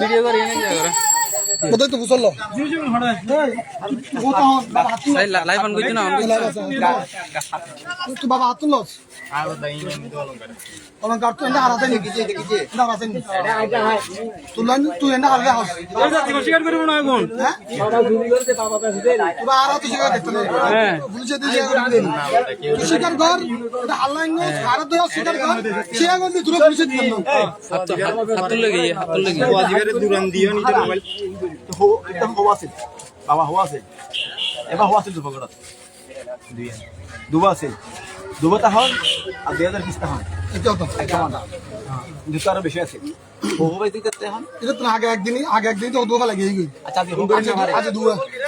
Video করে। এনে যা করে কোথায় তো বুঝলো লাইভ অন করছি না। তুই বাবা হাত তুলস। অলঙ্কার তুই এনে হারাতে নি হারাতে তুলন তুই এনে হারাতে হাস স্বীকার করব না এখন হ্যাঁ? তুই তো শিকার দেখতে নেই হ্যাঁ। দিয়ে শিকার করতে নেই তুই শিকার কর এটা হাল্লাই নো আর কর। সে আগে তুই তুই পুলিশে দিন হাত হাত তুলে গিয়ে হাত তুলে গিয়ে আজিকারে দুরান দিও নিজে মোবাইল। হো একদম হওয়া আছে। বাবা হওয়া আছে। এবার হওয়া আছে দুবা গড়াত দুই দুবা আছে। দুবা তাহন আর দুই হাজার বিশ তাহন এটা তো একটা মানা দুটো আরও বেশি আছে। হো ভাই দিতে তাহন এটা তো আগে একদিনই আগে একদিন তো দুয়া লাগে গই আচ্ছা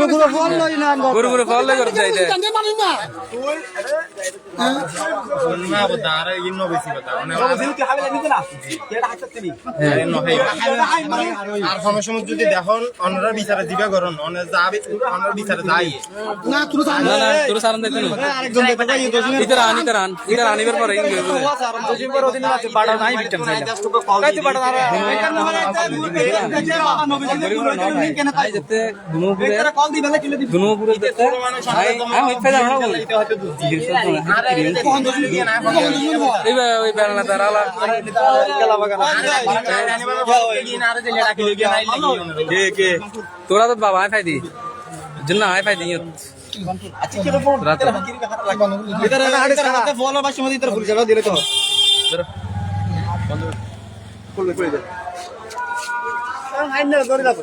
তাই হ্যাঁ মানে তুই বাবা গুলো ফল লই না গুরু। গুরু ফল করে যাইতে এনে মানে না। না বতা আর ইন্ন বেশি বতা মানে বাবা যেহেতু হালে নিতে না? এটা হাতে নি আর কোনো সময় যদি দেখুন অন্যরা বিচারে দিবে করুন অন্য যাবে অন্যরা বিচারে যাই। না তুই জান না না তোর সারান দেখতে না আরেকজন দেখতে পাই ইতার আন ইতার আন ইতার আনিবার পরে ইংলিশ দুজিবার অধীন আছে বাড়া নাই বিটাম নাই কাইতে বাড়া না যেতে দিবে না কিলে দিবে দুনুপুরে যেতে আই আই হই না তার আলা কে কে তোরা তো বাবা আই ফাইদি জন্য আই ফাইদি আচ্ছা কি রাতে ভিতরে হাড়ে যাবে দিলে তো খুলবে খুলে দে আইন না ধরে রাখ